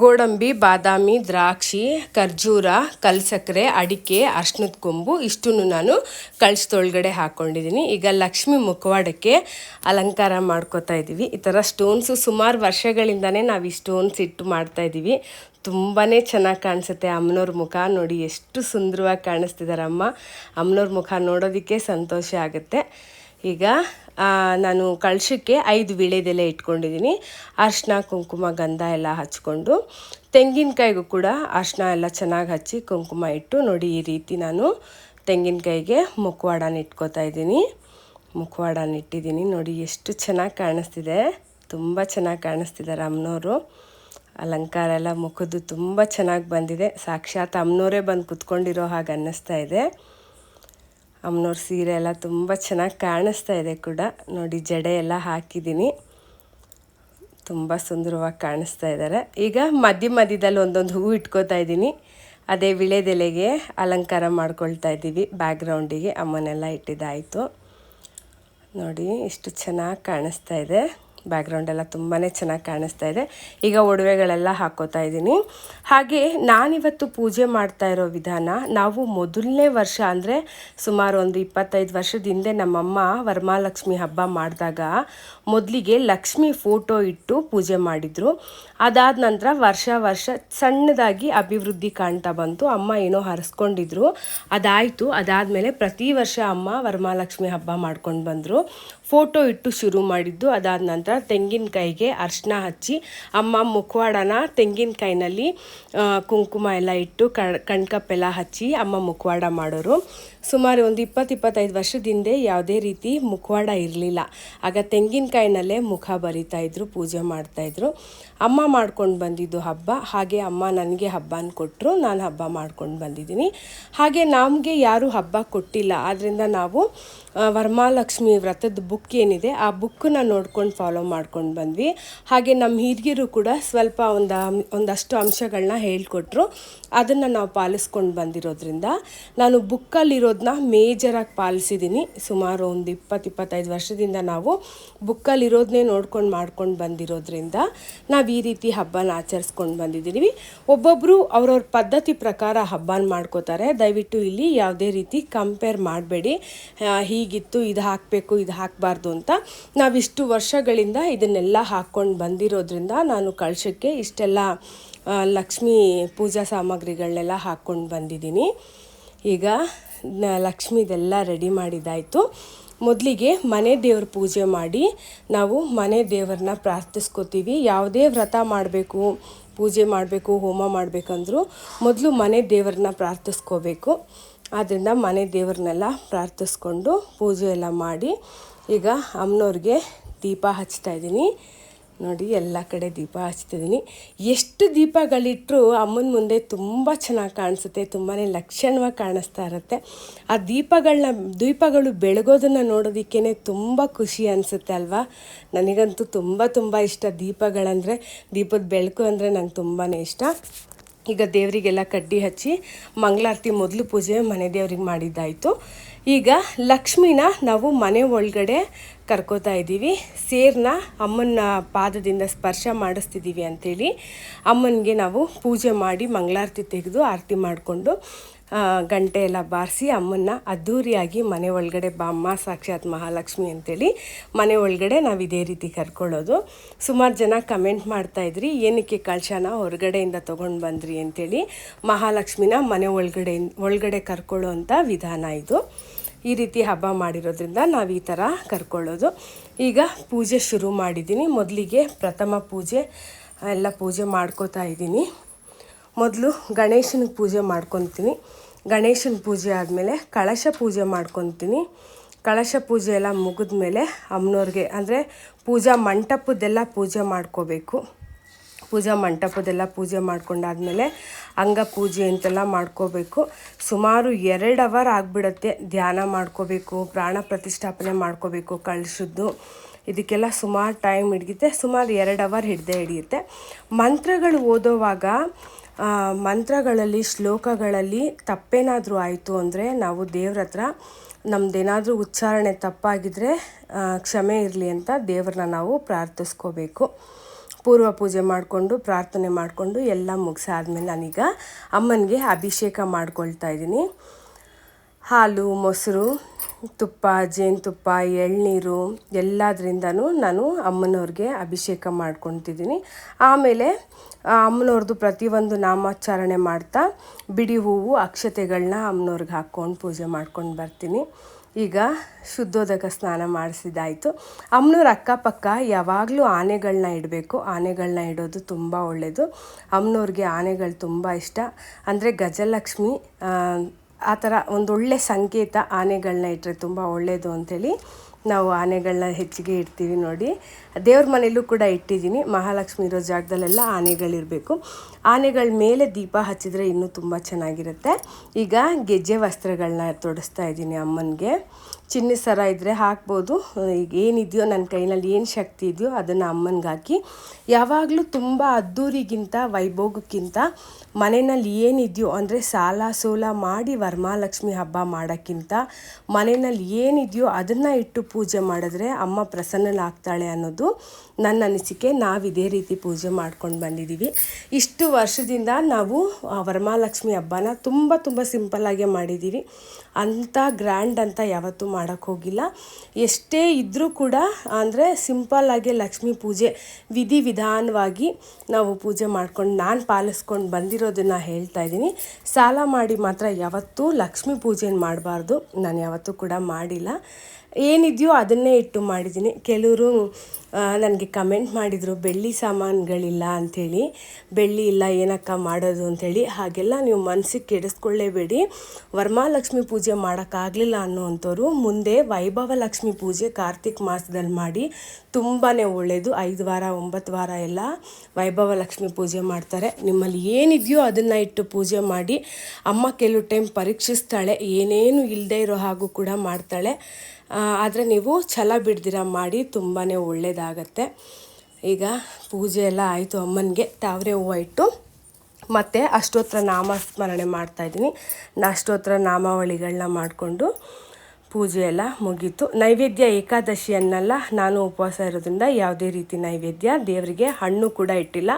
ಗೋಡಂಬಿ, ಬಾದಾಮಿ, ದ್ರಾಕ್ಷಿ, ಖರ್ಜೂರ ಕಲ್ಸಕ್ಕರೆ ಅಡಿಕೆ, ಅರ್ಶಿನದ ಕೊಂಬು ಇಷ್ಟನ್ನು ನಾನು ಕಳ್ಸದೊಳಗಡೆ ಹಾಕ್ಕೊಂಡಿದ್ದೀನಿ ಈಗ ಲಕ್ಷ್ಮಿ ಮುಖವಾಡಕ್ಕೆ ಅಲಂಕಾರ ಮಾಡ್ಕೋತಾ ಇದ್ದೀವಿ. ಈ ಥರ ಸ್ಟೋನ್ಸು ಸುಮಾರು ವರ್ಷಗಳಿಂದನೇ ನಾವು ಈ ಸ್ಟೋನ್ಸ್ ಇಟ್ಟು ಮಾಡ್ತಾ ಇದ್ದೀವಿ. ತುಂಬಾ ಚೆನ್ನಾಗಿ ಕಾಣಿಸುತ್ತೆ ಅಮ್ಮನವ್ರ ಮುಖ. ನೋಡಿ, ಎಷ್ಟು ಸುಂದರವಾಗಿ ಕಾಣಿಸ್ತಿದ್ದಾರೆ ಅಮ್ಮ ಅಮ್ಮನವ್ರ ಮುಖ ನೋಡೋದಕ್ಕೆ ಸಂತೋಷ ಆಗುತ್ತೆ. ಈಗ ನಾನು ಕಳಶಕ್ಕೆ ಐದು ವಿಳೆದೆಲೆ ಇಟ್ಕೊಂಡಿದ್ದೀನಿ. ಅರ್ಶಿನ, ಕುಂಕುಮ, ಗಂಧ ಎಲ್ಲ ಹಚ್ಕೊಂಡು, ತೆಂಗಿನಕಾಯಿಗೂ ಕೂಡ ಅರ್ಶಿನ ಎಲ್ಲ ಚೆನ್ನಾಗಿ ಹಚ್ಚಿ ಕುಂಕುಮ ಇಟ್ಟು ನೋಡಿ ಈ ರೀತಿ ನಾನು ತೆಂಗಿನಕಾಯಿಗೆ ಮುಖವಾಡನ ಇಟ್ಕೋತಾ ಇದ್ದೀನಿ. ಮುಖವಾಡನ ಇಟ್ಟಿದ್ದೀನಿ. ನೋಡಿ ಎಷ್ಟು ಚೆನ್ನಾಗಿ ಕಾಣಿಸ್ತಿದೆ. ತುಂಬ ಚೆನ್ನಾಗಿ ಕಾಣಿಸ್ತಿದ್ದಾರೆ ಅಮ್ಮನವರು ಅಲಂಕಾರ ಎಲ್ಲ ಮುಖದ್ದು ತುಂಬ ಚೆನ್ನಾಗಿ ಬಂದಿದೆ. ಸಾಕ್ಷಾತ್ ಅಮ್ಮನವರೇ ಬಂದು ಕುತ್ಕೊಂಡಿರೋ ಹಾಗೆ ಅನ್ನಿಸ್ತಾ ಇದೆ. ಅಮ್ಮನವ್ರ ಸೀರೆ ಎಲ್ಲ ತುಂಬ ಚೆನ್ನಾಗಿ ಕಾಣಿಸ್ತಾ ಇದೆ ಕೂಡ. ನೋಡಿ, ಜಡೆ ಎಲ್ಲ ಹಾಕಿದ್ದೀನಿ. ತುಂಬ ಸುಂದರವಾಗಿ ಕಾಣಿಸ್ತಾ ಇದ್ದಾರೆ ಈಗ ಮಧ್ಯ ಮಧ್ಯದಲ್ಲಿ ಒಂದೊಂದು ಹೂವು ಇಟ್ಕೋತಾ ಇದ್ದೀನಿ. ಅದೇ ವಿಳೆದೆಲೆಗೆ ಅಲಂಕಾರ ಮಾಡ್ಕೊಳ್ತಾ ಇದ್ದೀವಿ. ಬ್ಯಾಕ್ಗ್ರೌಂಡಿಗೆ ಅಮ್ಮನೆಲ್ಲ ಇಟ್ಟಿದ್ದಾಯಿತು. ನೋಡಿ, ಇಷ್ಟು ಚೆನ್ನಾಗಿ ಕಾಣಿಸ್ತಾ ಇದೆ. ಬ್ಯಾಕ್ಗ್ರೌಂಡ್ ಎಲ್ಲ ತುಂಬಾ ಚೆನ್ನಾಗಿ ಕಾಣಿಸ್ತಾ ಇದೆ. ಈಗ ಒಡವೆಗಳೆಲ್ಲ ಹಾಕೋತಾ ಇದ್ದೀನಿ. ಹಾಗೆ ನಾನಿವತ್ತು ಪೂಜೆ ಮಾಡ್ತಾ ಇರೋ ವಿಧಾನ, ನಾವು ಮೊದಲನೇ ವರ್ಷ ಅಂದರೆ ಸುಮಾರು ಒಂದು ಇಪ್ಪತ್ತೈದು ವರ್ಷದ ಹಿಂದೆ ನಮ್ಮಮ್ಮ ವರಮಹಾಲಕ್ಷ್ಮಿ ಹಬ್ಬ ಮಾಡಿದಾಗ ಮೊದಲಿಗೆ ಲಕ್ಷ್ಮಿ ಫೋಟೋ ಇಟ್ಟು ಪೂಜೆ ಮಾಡಿದರು. ಅದಾದ ನಂತರ ವರ್ಷ ವರ್ಷ ಸಣ್ಣದಾಗಿ ಅಭಿವೃದ್ಧಿ ಕಾಣ್ತಾ ಬಂತು. ಅಮ್ಮ ಏನೋ ಹರಿಸ್ಕೊಂಡಿದ್ರು. ಅದಾಯಿತು. ಅದಾದಮೇಲೆ ಪ್ರತಿ ವರ್ಷ ಅಮ್ಮ ವರಮಹಾಲಕ್ಷ್ಮಿ ಹಬ್ಬ ಮಾಡ್ಕೊಂಡು ಬಂದರು. ಫೋಟೋ ಇಟ್ಟು ಶುರು ಮಾಡಿದ್ದು ಅದಾದ ನಂತರ ತೆಂಗಿನಕಾಯಿಗೆ ಅರ್ಶಿನ ಹಚ್ಚಿ, ಅಮ್ಮ ಮುಖವಾಡನ ತೆಂಗಿನಕಾಯಿನಲ್ಲಿ ಕುಂಕುಮ ಎಲ್ಲ ಇಟ್ಟು ಕಣ್ಕಪ್ಪೆಲ್ಲ ಹಚ್ಚಿ ಅಮ್ಮ ಮುಖವಾಡ ಮಾಡೋರು. ಸುಮಾರು ಒಂದು ಇಪ್ಪತ್ತು ಇಪ್ಪತ್ತೈದು ವರ್ಷದ ಹಿಂದೆ ಯಾವುದೇ ರೀತಿ ಮುಖವಾಡ ಇರಲಿಲ್ಲ. ಆಗ ತೆಂಗಿನಕಾಯಿನಲ್ಲೇ ಮುಖ ಬರಿತಾ ಇದ್ರು, ಪೂಜೆ ಮಾಡ್ತಾಯಿದ್ರು ಅಮ್ಮ ಮಾಡ್ಕೊಂಡು ಬಂದಿದ್ದು ಹಬ್ಬ. ಹಾಗೆ ಅಮ್ಮ ನನಗೆ ಹಬ್ಬನ ಕೊಟ್ಟರು ನಾನು ಹಬ್ಬ ಮಾಡ್ಕೊಂಡು ಬಂದಿದ್ದೀನಿ. ಹಾಗೆ ನಮಗೆ ಯಾರೂ ಹಬ್ಬ ಕೊಟ್ಟಿಲ್ಲ. ಆದ್ದರಿಂದ ನಾವು ವರಮಾಲಕ್ಷ್ಮಿ ವ್ರತದ ಬುಕ್ ಏನಿದೆ, ಆ ಬುಕ್ಕನ್ನ ನೋಡ್ಕೊಂಡು ಫಾಲೋ ಮಾಡ್ಕೊಂಡು ಬಂದ್ವಿ. ಹಾಗೆ ನಮ್ಮ ಹಿರಿಯರು ಕೂಡ ಸ್ವಲ್ಪ ಒಂದು, ಒಂದಷ್ಟು ಅಂಶಗಳನ್ನ ಹೇಳ್ಕೊಟ್ರು. ಅದನ್ನು ನಾವು ಪಾಲಿಸ್ಕೊಂಡು ಬಂದಿರೋದ್ರಿಂದ ನಾನು ಬುಕ್ಕಲ್ಲಿರೋದನ್ನ ಮೇಜರಾಗಿ ಪಾಲಿಸಿದ್ದೀನಿ ಸುಮಾರು ಒಂದು ಇಪ್ಪತ್ತು ಇಪ್ಪತ್ತೈದು ವರ್ಷದಿಂದ ನಾವು ಬುಕ್ಕಲ್ಲಿರೋದನ್ನೇ ನೋಡ್ಕೊಂಡು ಮಾಡ್ಕೊಂಡು ಬಂದಿರೋದ್ರಿಂದ ನಾವು ಈ ರೀತಿ ಹಬ್ಬನ ಆಚರಿಸ್ಕೊಂಡು ಬಂದಿದ್ದೀವಿ. ಒಬ್ಬೊಬ್ಬರು ಅವ್ರವ್ರ ಪದ್ಧತಿ ಪ್ರಕಾರ ಹಬ್ಬನ ಮಾಡ್ಕೋತಾರೆ. ದಯವಿಟ್ಟು ಇಲ್ಲಿ ಯಾವುದೇ ರೀತಿ ಕಂಪೇರ್ ಮಾಡಬೇಡಿ. ಹೀಗಿತ್ತು, ಇದು ಹಾಕಬೇಕು, ಇದು ಹಾಕಬಾರ್ದು ಅಂತ ನಾವಿಷ್ಟು ವರ್ಷಗಳಿಂದ ಇದನ್ನೆಲ್ಲ ಹಾಕ್ಕೊಂಡು ಬಂದಿರೋದ್ರಿಂದ ನಾನು ಕಳ್ಸೋಕ್ಕೆ ಇಷ್ಟೆಲ್ಲ ಲಕ್ಷ್ಮೀ ಪೂಜಾ ಸಾಮಗ್ರಿಗಳನ್ನೆಲ್ಲ ಹಾಕ್ಕೊಂಡು ಬಂದಿದ್ದೀನಿ. ಈಗ ಲಕ್ಷ್ಮಿದೆಲ್ಲ ರೆಡಿ ಮಾಡಿದ್ದಾಯಿತು. ಮೊದಲಿಗೆ ಮನೆ ದೇವ್ರ ಪೂಜೆ ಮಾಡಿ ನಾವು ಮನೆ ದೇವ್ರನ್ನ ಪ್ರಾರ್ಥಿಸ್ಕೋತೀವಿ. ಯಾವುದೇ ವ್ರತ ಮಾಡಬೇಕು, ಪೂಜೆ ಮಾಡಬೇಕು, ಹೋಮ ಮಾಡಬೇಕಂದ್ರೂ ಮೊದಲು ಮನೆ ದೇವ್ರನ್ನ ಪ್ರಾರ್ಥಿಸ್ಕೋಬೇಕು. ಆದ್ದರಿಂದ ಮನೆ ದೇವ್ರನ್ನೆಲ್ಲ ಪ್ರಾರ್ಥಿಸ್ಕೊಂಡು ಪೂಜೆ ಎಲ್ಲ ಮಾಡಿ ಈಗ ಅಮ್ಮನವ್ರಿಗೆ ದೀಪ ಹಚ್ತಾ ಇದ್ದೀನಿ. ನೋಡಿ, ಎಲ್ಲ ಕಡೆ ದೀಪ ಹಚ್ತಿದ್ದೀನಿ. ಎಷ್ಟು ದೀಪಗಳಿಟ್ಟರು ಅಮ್ಮನ ಮುಂದೆ ತುಂಬ ಚೆನ್ನಾಗಿ ಕಾಣಿಸುತ್ತೆ ತುಂಬಾ ಲಕ್ಷಣವಾಗಿ ಕಾಣಿಸ್ತಾ ಇರುತ್ತೆ. ಆ ದೀಪಗಳನ್ನ ದೀಪಗಳು ಬೆಳಗೋದನ್ನು ನೋಡೋದಕ್ಕೇ ತುಂಬ ಖುಷಿ ಅನಿಸುತ್ತೆ ಅಲ್ವಾ? ನನಗಂತೂ ತುಂಬ ತುಂಬ ಇಷ್ಟ ದೀಪಗಳಂದರೆ. ದೀಪದ ಬೆಳಕು ಅಂದರೆ ನಂಗೆ ತುಂಬಾ ಇಷ್ಟ. ಈಗ ದೇವರಿಗೆಲ್ಲ ಕಡ್ಡಿ ಹಚ್ಚಿ ಮಂಗಳಾರತಿ ಮೊದಲು ಪೂಜೆ ಮನೆ ದೇವ್ರಿಗೆ ಮಾಡಿದ್ದಾಯಿತು. ಈಗ ಲಕ್ಷ್ಮಿನ ನಾವು ಮನೆ ಒಳಗಡೆ ಕರ್ಕೋತಾ ಇದ್ದೀವಿ. ಸೇರ್ನ ಅಮ್ಮನ ಪಾದದಿಂದ ಸ್ಪರ್ಶ ಮಾಡಿಸ್ತಿದ್ದೀವಿ ಅಂಥೇಳಿ ಅಮ್ಮನಿಗೆ ನಾವು ಪೂಜೆ ಮಾಡಿ ಮಂಗಳಾರತಿ ತೆಗೆದು ಆರತಿ ಮಾಡಿಕೊಂಡು ಗಂಟೆ ಎಲ್ಲ ಬಾರಿಸಿ ಅಮ್ಮನ್ನ ಅದ್ಧೂರಿಯಾಗಿ ಮನೆ ಒಳಗಡೆ ಬಾಮ್ಮ, ಸಾಕ್ಷಾತ್ ಮಹಾಲಕ್ಷ್ಮಿ ಅಂತೇಳಿ ಮನೆ ಒಳಗಡೆ ನಾವು ಇದೇ ರೀತಿ ಕರ್ಕೊಳ್ಳೋದು. ಸುಮಾರು ಜನ ಕಮೆಂಟ್ ಮಾಡ್ತಾ ಇದ್ರಿ, ಏನಕ್ಕೆ ಕಳಶನ? ಹೊರಗಡೆಯಿಂದ ತೊಗೊಂಡು ಬಂದ್ರಿ ಅಂತೇಳಿ ಮಹಾಲಕ್ಷ್ಮಿನ ಮನೆ ಒಳಗಡೆ ಒಳಗಡೆ ಕರ್ಕೊಳ್ಳೋ ಅಂಥ ವಿಧಾನ ಇದು. ಈ ರೀತಿ ಹಬ್ಬ ಮಾಡಿರೋದ್ರಿಂದ ನಾವು ಈ ಥರ ಕರ್ಕೊಳ್ಳೋದು. ಈಗ ಪೂಜೆ ಶುರು ಮಾಡಿದ್ದೀನಿ ಮೊದಲಿಗೆ ಪ್ರಥಮ ಪೂಜೆ, ಎಲ್ಲ ಪೂಜೆ ಮಾಡ್ಕೋತಾ ಇದ್ದೀನಿ. ಮೊದಲು ಗಣೇಶನಿಗೆ ಪೂಜೆ ಮಾಡ್ಕೊತೀನಿ. ಗಣೇಶನ ಪೂಜೆ ಆದಮೇಲೆ ಕಳಶ ಪೂಜೆ ಮಾಡ್ಕೊತೀನಿ. ಕಳಶ ಪೂಜೆ ಎಲ್ಲ ಮುಗಿದ್ಮೇಲೆ ಅಮ್ಮನವ್ರಿಗೆ, ಅಂದರೆ ಪೂಜಾ ಮಂಟಪದ್ದೆಲ್ಲ ಪೂಜೆ ಮಾಡ್ಕೋಬೇಕು. ಪೂಜಾ, ಮಂಟಪದೆಲ್ಲ ಪೂಜೆ ಮಾಡ್ಕೊಂಡಾದ್ಮೇಲೆ ಅಂಗ ಪೂಜೆ ಅಂತೆಲ್ಲ ಮಾಡ್ಕೋಬೇಕು. ಸುಮಾರು ಎರಡು ಅವರ್ ಆಗಿಬಿಡತ್ತೆ ಧ್ಯಾನ ಮಾಡ್ಕೋಬೇಕು, ಪ್ರಾಣ ಪ್ರತಿಷ್ಠಾಪನೆ ಮಾಡ್ಕೋಬೇಕು ಕಳಿಸಿದ್ದು. ಇದಕ್ಕೆಲ್ಲ ಸುಮಾರು ಟೈಮ್ ಹಿಡಿಯುತ್ತೆ, ಸುಮಾರು ಎರಡು ಅವರ್ ಹಿಡ್ದೇ ಹಿಡಿಯುತ್ತೆ. ಮಂತ್ರಗಳು ಓದೋವಾಗ ಮಂತ್ರಗಳಲ್ಲಿ, ಶ್ಲೋಕಗಳಲ್ಲಿ ತಪ್ಪೇನಾದರೂ ಆಯಿತು ಅಂದರೆ ನಾವು ದೇವ್ರ ಹತ್ರ ನಮ್ಮದೇನಾದರೂ ಉಚ್ಚಾರಣೆ ತಪ್ಪಾಗಿದ್ದರೆ ಕ್ಷಮೆ ಇರಲಿ ಅಂತ ದೇವ್ರನ್ನ ನಾವು ಪ್ರಾರ್ಥಿಸ್ಕೋಬೇಕು. ಪೂರ್ವ ಪೂಜೆ ಮಾಡಿಕೊಂಡು, ಪ್ರಾರ್ಥನೆ ಮಾಡಿಕೊಂಡು ಎಲ್ಲ ಮುಗಿಸಾದ್ಮೇಲೆ ನಾನೀಗ ಅಮ್ಮನಿಗೆ ಅಭಿಷೇಕ ಮಾಡ್ಕೊಳ್ತಾ ಇದ್ದೀನಿ. ಹಾಲು, ಮೊಸರು, ತುಪ್ಪ, ಜೇನುತುಪ್ಪ, ಎಳ್ನೀರು ಎಲ್ಲದರಿಂದನೂ ನಾನು ಅಮ್ಮನವ್ರಿಗೆ ಅಭಿಷೇಕ ಮಾಡ್ಕೊತಿದ್ದೀನಿ ಆಮೇಲೆ ಅಮ್ಮನವ್ರದ್ದು ಪ್ರತಿಯೊಂದು ನಾಮಾಚರಣೆ ಮಾಡ್ತಾ ಬಿಡಿ ಹೂವು ಅಕ್ಷತೆಗಳನ್ನ ಅಮ್ಮನವ್ರಿಗೆ ಹಾಕ್ಕೊಂಡು ಪೂಜೆ ಮಾಡ್ಕೊಂಡು ಬರ್ತೀನಿ. ಈಗ ಶುದ್ಧೋದಕ ಸ್ನಾನ ಮಾಡಿಸಿದ್ದಾಯಿತು. ಅಮ್ಮನವ್ರ ಅಕ್ಕಪಕ್ಕ ಯಾವಾಗಲೂ ಆನೆಗಳನ್ನ ಇಡಬೇಕು. ಆನೆಗಳನ್ನ ಇಡೋದು ತುಂಬ ಒಳ್ಳೆಯದು ಅಮ್ಮನವ್ರಿಗೆ ಆನೆಗಳು ತುಂಬ ಇಷ್ಟ. ಅಂದರೆ ಗಜಲಕ್ಷ್ಮಿ ಆ, ಥರ ಒಂದೊಳ್ಳೆ ಸಂಕೇತ ಆನೆಗಳನ್ನ ಇಟ್ಟರೆ ತುಂಬ ಒಳ್ಳೆಯದು ಅಂಥೇಳಿ ನಾವು ಆನೆಗಳನ್ನ ಹೆಚ್ಚಿಗೆ ಇಡ್ತೀವಿ ನೋಡಿ. ದೇವ್ರ ಮನೆಯಲ್ಲೂ ಕೂಡ ಇಟ್ಟಿದ್ದೀನಿ. ಮಹಾಲಕ್ಷ್ಮಿ ಇರೋ ಜಾಗದಲ್ಲೆಲ್ಲ ಆನೆಗಳಿರಬೇಕು. ಆನೆಗಳ ಮೇಲೆ ದೀಪ ಹಚ್ಚಿದ್ರೆ ಇನ್ನೂ ತುಂಬ ಚೆನ್ನಾಗಿರುತ್ತೆ. ಈಗ ಗೆಜ್ಜೆ ವಸ್ತ್ರಗಳನ್ನ ತೊಡಿಸ್ತಾ ಇದ್ದೀನಿ ಅಮ್ಮನಿಗೆ. ಚಿನ್ನ ಸರ ಇದ್ದರೆ ಹಾಕ್ಬೋದು. ಈಗ ಏನಿದೆಯೋ ನನ್ನ ಕೈನಲ್ಲಿ ಏನು ಶಕ್ತಿ ಇದೆಯೋ ಅದನ್ನು ಅಮ್ಮನಿಗೆ ಹಾಕಿ ಯಾವಾಗಲೂ ತುಂಬ ಅದ್ದೂರಿಗಿಂತ, ವೈಭೋಗಕ್ಕಿಂತ ಮನೆಯಲ್ಲಿ ಏನಿದೆಯೋ ಅಂದರೆ ಸಾಲ ಸೋಲ ಮಾಡಿ ವರಮಹಾಲಕ್ಷ್ಮಿ ಹಬ್ಬ ಮಾಡೋಕ್ಕಿಂತ ಮನೆಯಲ್ಲಿ ಏನಿದೆಯೋ ಅದನ್ನು ಇಟ್ಟು ಪೂಜೆ ಮಾಡಿದ್ರೆ ಅಮ್ಮ ಪ್ರಸನ್ನಲಾಗ್ತಾಳೆ ಅನ್ನೋದು ನನ್ನ ಅನಿಸಿಕೆ. ನಾವು ಇದೇ ರೀತಿ ಪೂಜೆ ಮಾಡ್ಕೊಂಡು ಬಂದಿದ್ದೀವಿ ಇಷ್ಟು ವರ್ಷದಿಂದ ನಾವು ವರಮಹಾಲಕ್ಷ್ಮಿ ಹಬ್ಬನ ತುಂಬ ತುಂಬ ಸಿಂಪಲ್ಲಾಗೆ ಮಾಡಿದ್ದೀವಿ ಅಂಥ ಗ್ರ್ಯಾಂಡ್ ಅಂತ ಯಾವತ್ತೂ ಮಾಡೋಕ್ಕೆ ಹೋಗಿಲ್ಲ. ಎಷ್ಟೇ ಇದ್ದರೂ ಕೂಡ ಅಂದರೆ ಸಿಂಪಲ್ಲಾಗಿ ಲಕ್ಷ್ಮೀ ಪೂಜೆ ವಿಧಿ ವಿಧಾನವಾಗಿ ನಾವು ಪೂಜೆ ಮಾಡ್ಕೊಂಡು ನಾನು ಪಾಲಿಸ್ಕೊಂಡು ಬಂದಿರೋದನ್ನು ಹೇಳ್ತಾ ಇದ್ದೀನಿ. ಸಾಲ ಮಾಡಿ ಮಾತ್ರ ಯಾವತ್ತೂ ಲಕ್ಷ್ಮೀ ಪೂಜೆನ ಮಾಡಬಾರ್ದು. ನಾನು ಯಾವತ್ತೂ ಕೂಡ ಮಾಡಿಲ್ಲ. ಏನಿದೆಯೋ ಅದನ್ನೇ ಇಟ್ಟು ಮಾಡಿದ್ದೀನಿ. ಕೆಲವರು ನನಗೆ ಕಮೆಂಟ್ ಮಾಡಿದರು, ಬೆಳ್ಳಿ ಸಾಮಾನುಗಳಿಲ್ಲ ಅಂಥೇಳಿ, ಬೆಳ್ಳಿ ಇಲ್ಲ, ಏನಕ್ಕ ಮಾಡೋದು ಅಂಥೇಳಿ, ಹಾಗೆಲ್ಲ ನೀವು ಮನಸ್ಸಿಗೆ ಕೆಡಿಸ್ಕೊಳ್ಳೇಬೇಡಿ. ವರಮಹಾಲಕ್ಷ್ಮಿ ಪೂಜೆ ಮಾಡೋಕ್ಕಾಗಲಿಲ್ಲ ಅನ್ನೋವಂಥವ್ರು ಮುಂದೆ ವೈಭವ ಲಕ್ಷ್ಮಿ ಪೂಜೆ ಕಾರ್ತಿಕ್ ಮಾಸದಲ್ಲಿ ಮಾಡಿ ತುಂಬಾ ಒಳ್ಳೆಯದು ಐದು ವಾರ, ಒಂಬತ್ತು ವಾರ ಎಲ್ಲ ವೈಭವ ಲಕ್ಷ್ಮಿ ಪೂಜೆ ಮಾಡ್ತಾರೆ. ನಿಮ್ಮಲ್ಲಿ ಏನಿದೆಯೋ ಅದನ್ನು ಇಟ್ಟು ಪೂಜೆ ಮಾಡಿ, ಅಮ್ಮ ಕೆಲವು ಟೈಮ್ ಪರೀಕ್ಷಿಸ್ತಾಳೆ, ಏನೇನು ಇಲ್ಲದೆ ಇರೋ ಹಾಗೂ ಕೂಡ ಮಾಡ್ತಾಳೆ. ಆದರೆ ನೀವು ಛಲ ಬಿಡ್ದಿರ, ಮಾಡಿ ತುಂಬಾ ಒಳ್ಳೆಯದಾಗತ್ತೆ ಈಗ ಪೂಜೆ ಎಲ್ಲ ಆಯಿತು ಅಮ್ಮನಿಗೆ. ತಾವರೆ ಹೂವು ಇಟ್ಟು ಮತ್ತು ಅಷ್ಟೋತ್ರ ನಾಮಸ್ಮರಣೆ ಮಾಡ್ತಾಯಿದ್ದೀನಿ ಅಷ್ಟೋತ್ರ ನಾಮಾವಳಿಗಳನ್ನ ಮಾಡಿಕೊಂಡು ಪೂಜೆ ಎಲ್ಲ ಮುಗೀತು. ನೈವೇದ್ಯ ಏಕಾದಶಿಯನ್ನೆಲ್ಲ, ನಾನು ಉಪವಾಸ ಇರೋದ್ರಿಂದ ಯಾವುದೇ ರೀತಿ ನೈವೇದ್ಯ, ದೇವರಿಗೆ ಹಣ್ಣು ಕೂಡ ಇಟ್ಟಿಲ್ಲ.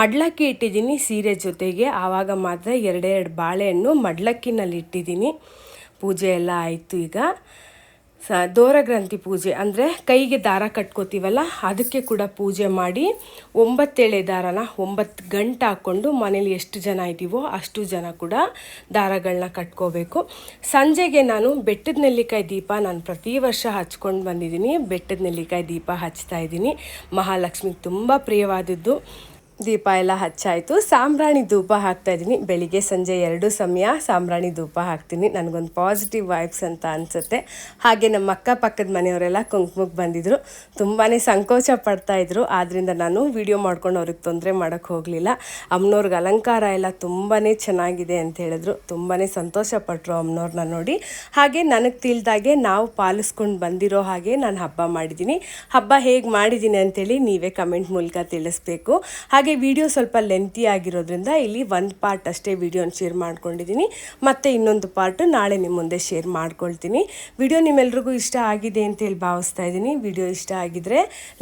ಮಡ್ಲಕ್ಕಿ ಇಟ್ಟಿದ್ದೀನಿ, ಸೀರೆ ಜೊತೆಗೆ ಆವಾಗ ಮಾತ್ರ ಎರಡೆರಡು ಬಾಳೆಹಣ್ಣು ಮಡ್ಲಕ್ಕಿನಲ್ಲಿ ಇಟ್ಟಿದ್ದೀನಿ. ಪೂಜೆ ಎಲ್ಲ ಆಯಿತು ಈಗ. ಸ, ದೋರಗ್ರಂಥಿ ಪೂಜೆ ಅಂದರೆ ಕೈಗೆ ದಾರ ಕಟ್ಕೋತೀವಲ್ಲ, ಅದಕ್ಕೆ ಕೂಡ ಪೂಜೆ ಮಾಡಿ ಒಂಬತ್ತೇಳೆ ದಾರನ ಒಂಬತ್ತು ಗಂಟೆ ಹಾಕ್ಕೊಂಡು ಮನೇಲಿ ಎಷ್ಟು ಜನ ಇದ್ದೀವೋ ಅಷ್ಟು ಜನ ಕೂಡ ದಾರಗಳನ್ನ ಕಟ್ಕೋಬೇಕು. ಸಂಜೆಗೆ ನಾನು ಬೆಟ್ಟದ ನೆಲ್ಲಿಕಾಯಿ ದೀಪ ನಾನು ಪ್ರತಿ ವರ್ಷ ಹಚ್ಕೊಂಡು ಬಂದಿದ್ದೀನಿ. ಬೆಟ್ಟದ ನೆಲ್ಲಿಕಾಯಿ ದೀಪ ಹಚ್ತಾ ಇದ್ದೀನಿ. ಮಹಾಲಕ್ಷ್ಮಿಗೆ ತುಂಬ ಪ್ರಿಯವಾದದ್ದು. ದೀಪ ಎಲ್ಲ ಹಚ್ಚಾಯಿತು. ಸಾಂಬ್ರಾಣಿ ಧೂಪ ಹಾಕ್ತಾ ಇದ್ದೀನಿ. ಬೆಳಿಗ್ಗೆ ಸಂಜೆ ಎರಡು ಸಮಯ ಸಾಂಬ್ರಾಣಿ ಧೂಪ ಹಾಕ್ತೀನಿ. ನನಗೊಂದು ಪಾಸಿಟಿವ್ ವೈಬ್ಸ್ ಅಂತ ಅನಿಸುತ್ತೆ. ಹಾಗೆ ನಮ್ಮ ಅಕ್ಕಪಕ್ಕದ ಮನೆಯವರೆಲ್ಲ ಕುಂಕುಮಕ್ಕೆ ಬಂದಿದ್ದರು ತುಂಬಾ ಸಂಕೋಚ ಪಡ್ತಾ ಇದ್ರು. ಆದ್ದರಿಂದ ನಾನು ವಿಡಿಯೋ ಮಾಡ್ಕೊಂಡು ಅವ್ರಿಗೆ ತೊಂದರೆ ಮಾಡೋಕ್ಕೆ ಹೋಗಲಿಲ್ಲ. ಅಮ್ಮನವ್ರಿಗೆ ಅಲಂಕಾರ ಎಲ್ಲ ತುಂಬಾ ಚೆನ್ನಾಗಿದೆ ಅಂತ ಹೇಳಿದ್ರು. ತುಂಬಾ ಸಂತೋಷಪಟ್ಟರು ಅಮ್ಮನವ್ರನ್ನ ನೋಡಿ. ಹಾಗೆ ನನಗೆ ತಿಳಿದಾಗೆ ನಾವು ಪಾಲಿಸ್ಕೊಂಡು ಬಂದಿರೋ ಹಾಗೆ ನಾನು ಹಬ್ಬ ಮಾಡಿದ್ದೀನಿ. ಹಬ್ಬ ಹೇಗೆ ಮಾಡಿದ್ದೀನಿ ಅಂತೇಳಿ ನೀವೇ ಕಮೆಂಟ್ ಮೂಲಕ ತಿಳಿಸ್ಬೇಕು. ಹಾಗೆ ವಿಡಿಯೋ ಸ್ವಲ್ಪ ಲೆಂತಿ ಆಗಿರೋದ್ರಿಂದ ಇಲ್ಲಿ ಒಂದು ಪಾರ್ಟ್ ಅಷ್ಟೇ ವಿಡಿಯೋನ ಶೇರ್ ಮಾಡ್ಕೊಂಡಿದ್ದೀನಿ ಮತ್ತು ಇನ್ನೊಂದು ಪಾರ್ಟ್ ನಾಳೆ ನಿಮ್ಮ ಮುಂದೆ ಶೇರ್ ಮಾಡ್ಕೊಳ್ತೀನಿ. ವಿಡಿಯೋ ನಿಮ್ಮೆಲ್ರಿಗೂ ಇಷ್ಟ ಆಗಿದೆ ಅಂತೇಳಿ ಭಾವಿಸ್ತಾ ಇದ್ದೀನಿ ವಿಡಿಯೋ ಇಷ್ಟ ಆಗಿದ್ರೆ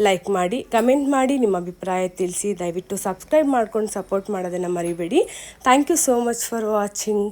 ಲೈಕ್ ಮಾಡಿ ಕಮೆಂಟ್ ಮಾಡಿ, ನಿಮ್ಮ ಅಭಿಪ್ರಾಯ ತಿಳಿಸಿ. ದಯವಿಟ್ಟು ಸಬ್ಸ್ಕ್ರೈಬ್ ಮಾಡ್ಕೊಂಡು ಸಪೋರ್ಟ್ ಮಾಡೋದನ್ನು ಮರಿಬೇಡಿ. Thank you so much for watching